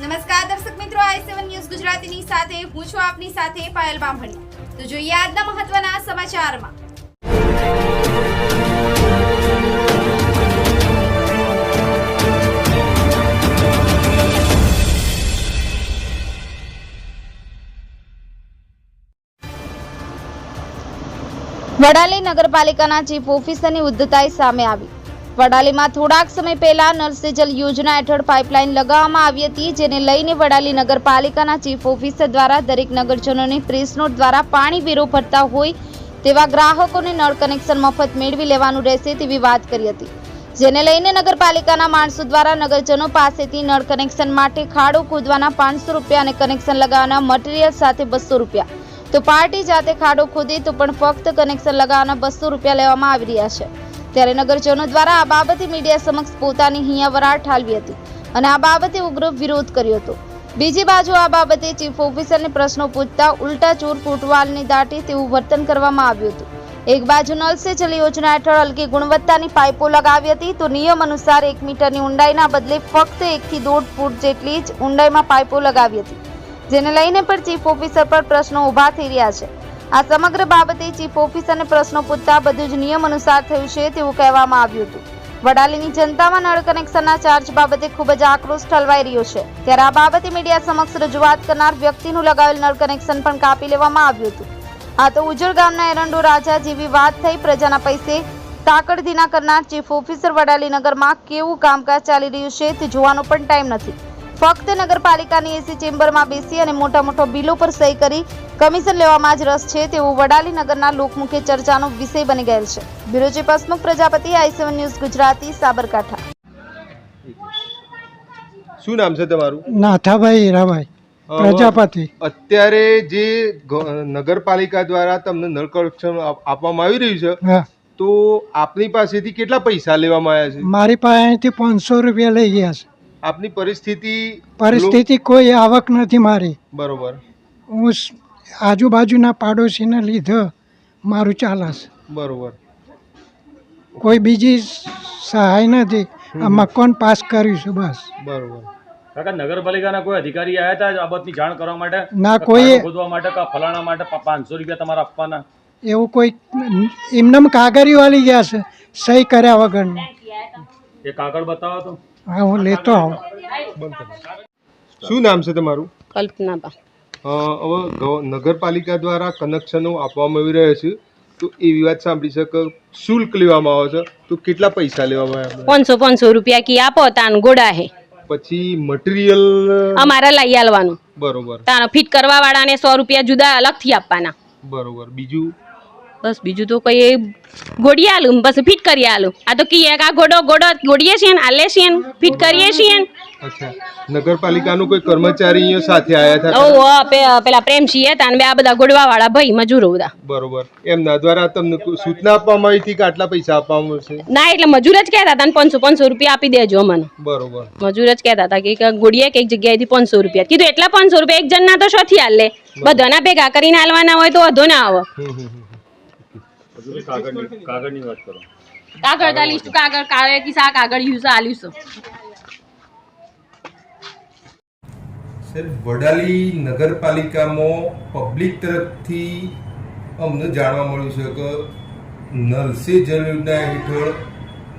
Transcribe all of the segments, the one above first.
નમસ્કાર દર્શક મિત્રો, આઈ સેવન ન્યૂઝ ગુજરાતીની સાથે, હું છું આપની સાથે પાયલ બામણી. તો જોઈએ આજના મહત્વના સમાચારમાં. વડાલી નગરપાલિકાના ચીફ ઓફિસરની ઉદ્ધતાઈ સામે આવી. વડાલીમાં થોડાક સમય પહેલા નળ સે જલ યોજના હેઠળ પાઇપલાઇન લગાવવામાં આવી હતી, જેને લઈને વડાલી નગરપાલિકાના ચીફ ઓફિસર દ્વારા દરેક નગરજનોને પ્રેસ નોટ દ્વારા પાણી વેરો ભરતા હોય તેવા ગ્રાહકોને નળ કનેક્શન મફત મેળવી લેવાનું રહેશે તેવી વાત કરી હતી. જેને લઈને નગરપાલિકાના માણસો દ્વારા નગરજનો પાસેથી નળ કનેક્શન માટે ખાડો ખોદવાના પાંચસો રૂપિયા અને કનેક્શન લગાવવાના મટીરિયલ સાથે બસો રૂપિયા. તો પાર્ટી જાતે ખાડો ખોદે તો પણ ફક્ત કનેક્શન લગાવવાના બસો રૂપિયા લેવામાં આવી રહ્યા છે. ત્યારે નગરજનો દ્વારા આ બાબતે મીડિયા સમક્ષ પોતાની હિયાવરાળ ઠાલવી હતી અને આ બાબતે ઉગ્ર વિરોધ કર્યો હતો. બીજી બાજુ આ બાબતે ચીફ ઓફિસરને પ્રશ્નો પૂછતા ઉલટા ચોર કોટવાલની દાટી તેવું વર્તન કરવામાં આવ્યું હતું. એક બાજુ નલ જલ યોજના હેઠળ હલકી ગુણવત્તાની પાઇપો લગાવી હતી તો નિયમ અનુસાર એક મીટરની ઊંડાઈના બદલે ફક્ત એકથી દોઢ ફૂટ જેટલી જ ઊંડાઈમાં પાઇપો લગાવી હતી. જેને લઈને પણ ચીફ ઓફિસર પર પ્રશ્નો ઊભા થઈ રહ્યા છે. આ સમગ્ર બાબતે ચીફ ઓફિસરને પ્રશ્નો પૂછતા બધું જ નિયમ અનુસાર થયું છે તેવું કહેવામાં આવ્યું હતું. વડાલીની જનતામાં નળ કનેક્શનના ચાર્જ બાબતે ખૂબ જ આક્રોશ ઠલવાઈ રહ્યો છે. ત્યારે આ બાબતે મીડિયા સમક્ષ રજૂઆત કરનાર વ્યક્તિનું લગાવેલ નળ કનેક્શન પણ કાપી લેવામાં આવ્યું હતું. આ તો ઉજળ ગામના એરંડો રાજા જેવી વાત થઈ પ્રજાના પૈસે તાકડધીના કરનાર ચીફ ઓફિસર વડાલી નગરમાં કેવું કામકાજ ચાલી રહ્યું છે તે જોવાનો પણ ટાઈમ નથી. ફક્ત નગરપાલિકાની એસી ચેમ્બરમાં બેસી અને મોટા મોટા બિલો પર સહી કરી કમિશન લેવામાં જ રસ છે તેવું વડાલી નગરના લોકમુખે ચર્ચાનો વિષય બની ગયેલ છે. Bureau chief Hasmukh Prajapati I seven news Gujarati Sabarkantha. શું નામ છે તમારું? નાથાભાઈ હીરાભાઈ પ્રજાપતિ. અત્યારે જે નગરપાલિકા દ્વારા તમને નળ કનેક્શન આપવામાં આવી રહ્યું છે તો આપની પાસેથી કેટલા પૈસા લેવામાં આવ્યા છે? મારી પાસે અહીંથી પાંચસો રૂપિયા લઈ ગયા છે. આપની પરિસ્થિતિ પરિસ્થિતિ કોઈ આવક નથી મારી. બરોબર. હું આજુબાજુના પાડોશીને લીધે મારું ચાલસ. બરોબર. કોઈ બીજી સહાય નથી. આ મકાન પાસ કર્યું છે બસ. બરોબર. કાકા નગરપાલિકાના કોઈ અધિકારી આવ્યા હતા આ બાબતની જાણ કરવા માટે? ના કોઈ ખોદવા માટે કે ફલાણા માટે પાંચસો રૂપિયા તમારે આપવાના? એવું કોઈ એમનેમ કાગળિયો વાળી ગયા છે સહી કર્યા વગરનું. એ કાગળ બતાવો તો. હા હું લેતો આવું. શું નામ છે તમારું? કલ્પનાબા. હવે નગરપાલિકા દ્વારા કનેક્શનો આપવામાં આવી રહ્યા છે. તો એવી વાત સાંભળી છે કે શુલ્ક લેવામાં આવે છે. તો કેટલા પૈસા લેવામાં આવે પાંચસો પાંચસો રૂપિયા કી આપો તાન ગોડા હે. પછી મટીરિયલ અમારે લઈ આવવાનું બરોબર. તાનો ફિટ કરવા વાળાને સો રૂપિયા જુદા અલગથી આપવાના. બરોબર. બીજું? બસ બીજું તો કઈ ગોડી આલું બસ ફિટ કરી આલું. આ તો કીએ આ ગોડો ગોડો ગોડીએ છીએ ને આલે છીએ ને ફિટ કરીએ છીએ ને. અચ્છા. કોઈ કર્મચારી સાથે આવ્યા હતા ઓ પેલા પ્રેમસિંહ હતા ને બે આ બધા ગોડવા વાળા ભાઈ મજૂરો બધા. બરોબર. એમના દ્વારા તમને સૂચના આપવામાં આવી હતી કે આટલા પૈસા આપવામાં આવશે? ના એટલે મજૂર જ કહેતા હતા ને પાંચસો પાંચસો રૂપિયા આપી દેજો મને બરોબર. મજૂર જ કહેતા હતા કે એક ગોડીએ કે એક જગ્યાએથી પાંચસો રૂપિયા. કીધું એટલા પાંચસો રૂપિયા એક જણના તો શોથી આલે. બધાના ભેગા કરીને આલવાના હોય તો વધુ ના આવે. હજુ કાગળની કાગળની વાત કરો. કાગળ તા લિસ્ટ કાગળ કાગળ કી સા કાગળ યુઝ આલ્યું છે સર વડાલી નગરપાલિકામાં પબ્લિક તરફથી અમને જાણવા મળ્યું છે કે નલ સે જલ યોજના હેઠળ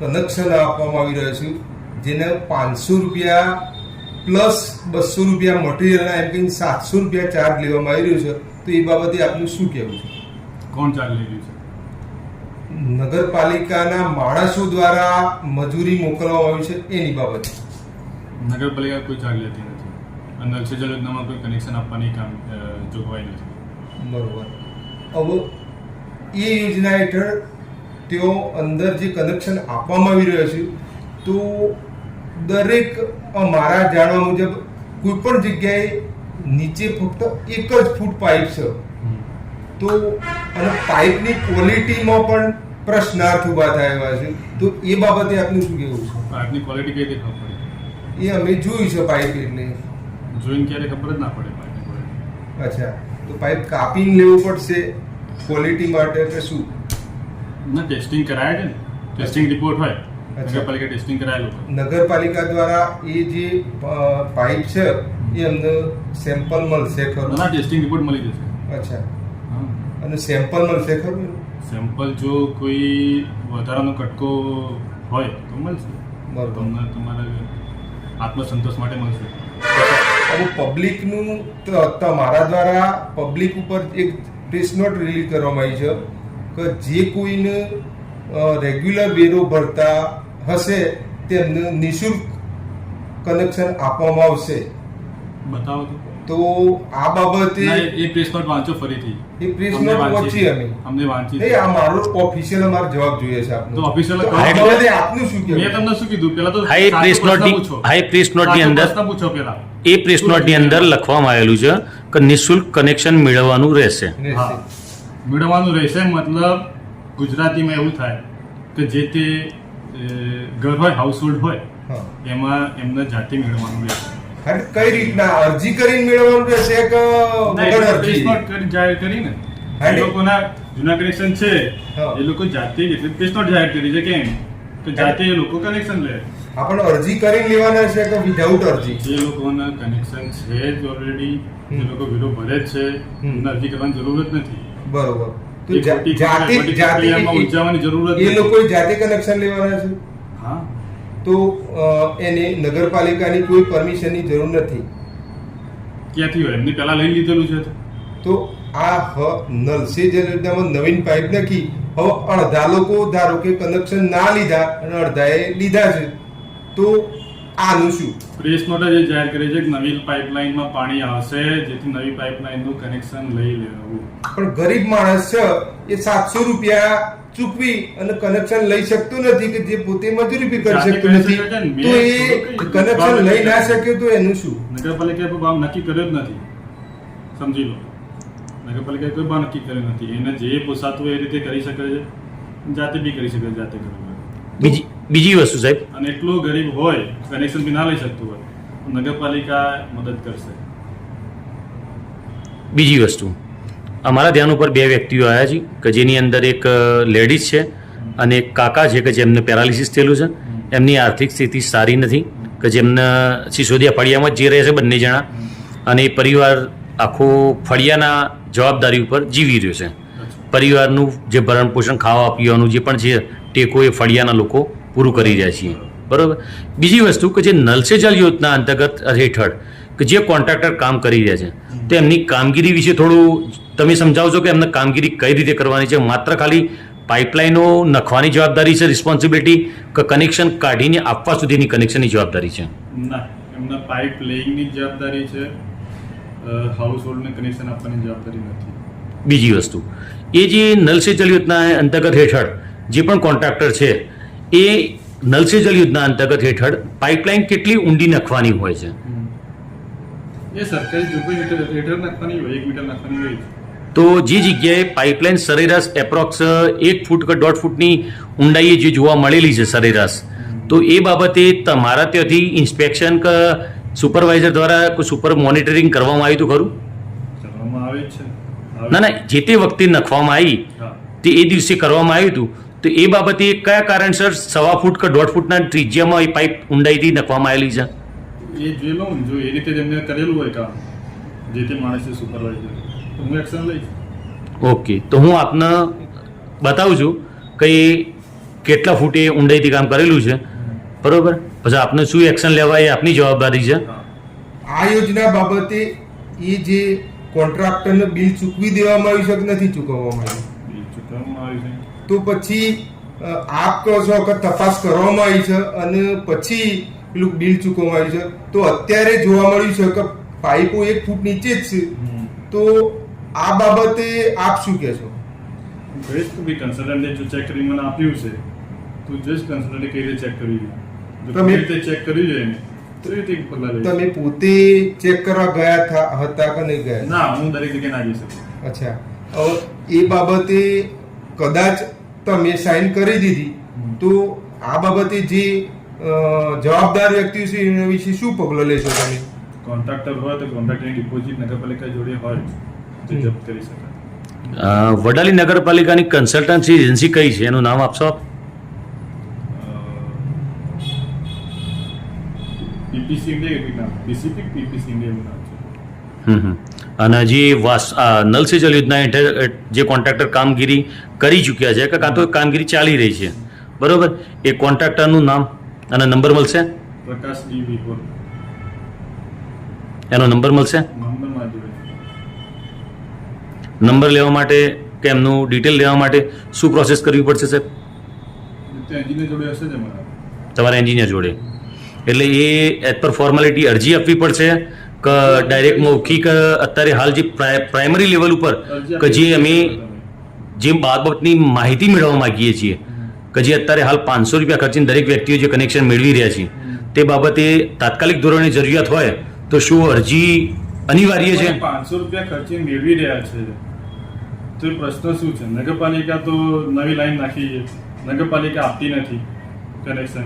કનેક્શન આપવામાં આવી રહ્યું છે જેને પાંચસો રૂપિયા પ્લસ બસો રૂપિયા મટીરિયલના એમ કહીને સાતસો રૂપિયા ચાર્જ લેવામાં આવી રહ્યો છે. તો એ બાબતે આપનું શું કહેવું છે? કોણ ચાલી રહ્યું છે? નગરપાલિકાના માણસો દ્વારા મજૂરી મોકલવામાં આવી છે એની બાબત. નગરપાલિકા કોઈ ચાર્જ લેતી નથી. અને નલ સે જલ યોજનામાં કોઈ કનેક્શન આપવાની કામ જોગવાઈ નથી. બરોબર. હવે એ યોજના હેઠળ તેઓ અંદર જે કનેક્શન આપવામાં આવી રહ્યો છે તો દરેક મારા જાણવા મુજબ કોઈ પણ જગ્યાએ નીચે ફક્ત એક જ ફૂટ પાઇપ છે. તો અને પાઇપની ક્વોલિટીમાં પણ પ્રશ્નાર્થ ઊભા થયા એવા છે. તો એ બાબતે આપનું શું કહેવું છે? પાઇપની ક્વોલિટી કઈ રીતે ખબર પડે? એ અમે જોયું છે પાઇપ એટલે. જોઈને ક્યારે ખબર જ ના પડે પાઇપની ક્વોલિટી. અચ્છા. તો પાઇપ કાપીને લેવું પડશે ક્વોલિટી માટે કે શું? ના ટેસ્ટિંગ કરાય છે ને. ટેસ્ટિંગ રિપોર્ટ હોય. નગરપાલિકા ટેસ્ટિંગ કરાયેલું નગરપાલિકા દ્વારા એ જે પાઇપ છે એ અમને સેમ્પલ મળશે ખરું. ના ટેસ્ટિંગ રિપોર્ટ મળી જશે. અચ્છા. અને સેમ્પલ મળશે ખરું સેમ્પલ જો કોઈ વધારાનો કટકો હોય તો મળશે. બરોબર. તમને તમારા આત્મસંતોષ માટે મળશે. હવે પબ્લિકનું તમારા દ્વારા પબ્લિક ઉપર એક પ્રેસ નોટ રિલીઝ કરવામાં આવી છે કે જે કોઈને રેગ્યુલર વેરો ભરતા હશે તેમને નિઃશુલ્ક કનેક્શન આપવામાં આવશે. બતાવો તો. તો આ બાબતે એ- એ પ્રેસ નોટ વાંચો ફરીથી. એ પ્રેસ નોટ વાંચી. અમે. અમને વાંચી નહીં આ મારો ઓફિશિયલ અમાર જવાબ જોઈએ છે આપનો. તો ઓફિશિયલ બાબતે આપનું શું મેં તમને શું કીધું? પહેલા તો હાઈ પ્રેસ નોટ નોટની- પૂછો. હા, એ પ્રેસ નોટની અંદર- પૂછો પહેલા એ પ્રેસ નોટની અંદર લખવામાં આવેલું છે કે નિઃશુલ્ક કનેક્શન મેળવવાનું રહેશે. મેળવવાનું રહેશે મતલબ ગુજરાતીમાં એવું થાય કે જે તે ઘર હોય હાઉસહોલ્ડ હોય એમાં એમને જાતે મેળવવાનું રહેશે. કઈ રીતના અરજી કરીને મેળવવાનું રહેશે કે વગર અરજી? નોટ કરી જાહેર કરીને. એ લોકોના જૂના કનેક્શન છે. એ લોકો જાતે જ એટલે નોટ જાહેર કરી છે કેમ? તો જાતે એ લોકો કનેક્શન લે. આપણે અરજી કરીને લેવાના છે કે વિધાઉટ અરજી? જે લોકોના કનેક્શન છે જ ઓલરેડી જે લોકો વિડો ભરે જ છે. એમને અરજી કરવાની જરૂર જ નથી. બરોબર. તો જાતે જાતે પ્રક્રિયામાં જરૂર જ એ લોકો જાતે કનેક્શન લેવાના છે? હા. તો એને નગરપાલિકાની કોઈ પરમિશનની જરૂર નથી. ક્યાંથી હોય? એમની પહેલા લઈ લીધેલું છે તો. આ હ નલ સે જલ યોજનામાં નવીન પાઇપ નાખી હવે અડધા લોકો ધારો કે કનેક્શન ના લીધા અને અડધાએ લીધા છે. તો આનું શું પ્રેસ નોટ જ જાહેર કરી છે કે નવી પાઇપલાઇનમાં પાણી આવશે જેથી નવી પાઇપલાઇનનું કનેક્શન લઈ લેવું. પણ ગરીબ માણસ છે એ સાતસો રૂપિયા ચૂકવી અને કનેક્શન લઈ શકતો નથી કે જે પોતે મજૂરી બી કરી શકતો નથી. તો એ કનેક્શન લઈ ના નથી. તો એનું શું? નગરપાલિકાએ ભાવ નક્કી કર્યો જ નથી. સમજી લો. નગરપાલિકાએ કોઈ ભાવ નક્કી કર્યો નથી. એને જે પોસાતું એ રીતે કરી શકે છે. જાતે બી કરી શકે જાતે કરવું બીજી બીજી વસ્તુ સાહેબ. અને એટલો ગરીબ હોય કનેક્શન બી ના લઈ શકતું હોય નગરપાલિકા મદદ કરશે. બીજી વસ્તુ. અમારા ધ્યાન ઉપર બે વ્યક્તિઓ આવ્યા છે કે જેની અંદર એક લેડીઝ છે અને એક કાકા છે કે જેમને પેરાલિસિસ થયેલું છે. એમની આર્થિક સ્થિતિ સારી નથી કે જેમને સિસોદિયા ફળિયામાં જ જે રહે છે બંને જણા. અને એ પરિવાર આખો ફળિયાના જવાબદારી ઉપર જીવી રહ્યો છે. પરિવારનું જે ભરણ પોષણ ખાવા પીવાનું જે પણ છે ટેકો એ ફળિયાના લોકો પૂરું કરી રહ્યા છીએ. બરાબર? બીજી વસ્તુ કે જે નલ સે જલ યોજના અંતર્ગત હેઠળ કે જે કોન્ટ્રાક્ટર કામ કરી રહ્યા છે તો એમની કામગીરી વિશે થોડું તમે સમજાવજો કે એમને કામગીરી કઈ રીતે કરવાની છે? માત્ર ખાલી પાઇપલાઇનો નખવાની જવાબદારી છે રિસ્પોન્સિબિલિટી કે કનેક્શન કાઢીને આપવા સુધીની કનેક્શનની જવાબદારી છે? ના એમના પાઇપ લેઈંગની જવાબદારી છે. હાઉસ હોલ્ડને કનેક્શન આપવાની જવાબદારી નથી. બીજી વસ્તુ એ જે નલ સે જલ યોજના અંતર્ગત હેઠળ જે પણ કોન્ટ્રાક્ટર છે એ નલ સે જલ યોજના અંતર્ગત હેઠળ પાઇપલાઇન કેટલી ઊંડી નખવાની હોય છે? એ સરકારી જોગવાઈ હેઠળ હેઠળ નાખવાની હોય એક મીટર નાખવાની હોય. તો જે જગ્યાએ પાઇપલાઇન સરેરાશ એપ્રોક્સ એક ફૂટ કે દોઢ ફૂટની ઊંડાઈએ જે જોવા મળેલી છે સરેરાશ તો એ બાબતે તમારા ત્યાંથી ઇન્સ્પેક્શન કે સુપરવાઇઝર દ્વારા કોઈ સુપર મોનિટરિંગ કરવામાં આવ્યું હતું ખરું? કરવામાં આવે છે. ના ના જે તે વખતે નખવામાં આવી તે એ દિવસે કરવામાં આવ્યું હતું. તો એ બાબતે કયા કારણસર સવા ફૂટ કે દોઢ ફૂટના ત્રિજ્યામાં એ પાઇપ ઊંડાઈથી નાખવામાં આવેલી છે? એ જોઈ લઉં જો એ રીતે જ કરેલું હોય કામ જે તે માણસે સુપરવાઇઝર તો હું એક્શન લઈશ. ઓકે તો હું આપને બતાવું છું કે એ કેટલા ફૂટે ઊંડાઈથી કામ કરેલું છે. બરોબર? પછી આપને શું એક્શન લેવા એ આપની જવાબદારી છે. આ યોજના બાબતે એ જે કોન્ટ્રાક્ટરને બિલ ચૂકવી દેવામાં આવ્યું છે કે નથી ચૂકવવામાં આવ્યું? બિલ ચૂકવવામાં આવ્યું છે. તો પછી આપ કહો છો કે તપાસ કરવામાં આવી છે અને પછી પેલું બિલ ચૂકવવામાં આવ્યું છે. તો અત્યારે જોવા મળ્યું છે કે પાઇપો એક ફૂટ નીચે જ છે. તો આ બાબતે આપ શું કહેશો? તો બી કન્સલ્ટન્ટે જો ચેક કરી મને આપ્યું છે તો જસ્ટ કન્સલ્ટન્ટે કઈ રીતે ચેક કર્યું છે તમે- રીતે ચેક કર્યું છે એને તમે પોતે ચેક કરવા ગયા હતા કે નહીં ગયા? ના હું દરેક જગ્યાએ ના જઈ શકું. અચ્છા. હવે એ બાબતે કદાચ તમે સાઈન કરી દીધી તો આ બાબતે જે જવાબદાર વ્યક્તિ છે એના વિશે શું પગલો લેશો તમે? કોન્ટ્રાક્ટર હોય તો કોન્ટ્રાક્ટરની ડિપોઝિટ નગરપાલિકા જોડે હોય તો જપ્ત કરી શકાય વડાલી નગરપાલિકાની કન્સલ્ટન્સી એજન્સી કઈ છે? એનું નામ આપશો પીપીસી ઇન્ડિયા એવું નામ પીસીપી પીપીસી ઇન્ડિયા એવું નામ અને જે વાસ આ નલ સે જલ યોજના હેઠળ જે કોન્ટ્રાક્ટર કામગીરી કરી ચૂક્યા છે કે કાં તો કામગીરી ચાલી રહી છે. બરોબર? એ કોન્ટ્રાક્ટરનું નામ અને નંબર મળશે? એનો નંબર મળશે? નંબર લેવા માટે કે એમનું ડિટેલ લેવા માટે શું પ્રોસેસ કરવી પડશે સાહેબ? તમારા એન્જિનિયર જોડે. એટલે એ એઝ પર ફોર્માલિટી અરજી આપવી પડશે ડાયરેક્ટ મૌખિક અત્યારે હાલ જે પ્રાઇમરી લેવલ ઉપર કે જે અમે. જે બાબતની માહિતી મેળવવા માંગીએ છીએ કે જે અત્યારે હાલ પાંચસો રૂપિયા ખર્ચીને દરેક વ્યક્તિઓ જે કનેક્શન મેળવી રહ્યા છે તે બાબતે તાત્કાલિક ધોરણે જરૂરિયાત હોય તો શું અરજી અનિવાર્ય છે? પાંચસો રૂપિયા ખર્ચી મેળવી રહ્યા છે. તો પ્રશ્ન શું છે? નગરપાલિકા તો નવી લાઈન નાખી છે. નગરપાલિકા આપતી નથી કનેક્શન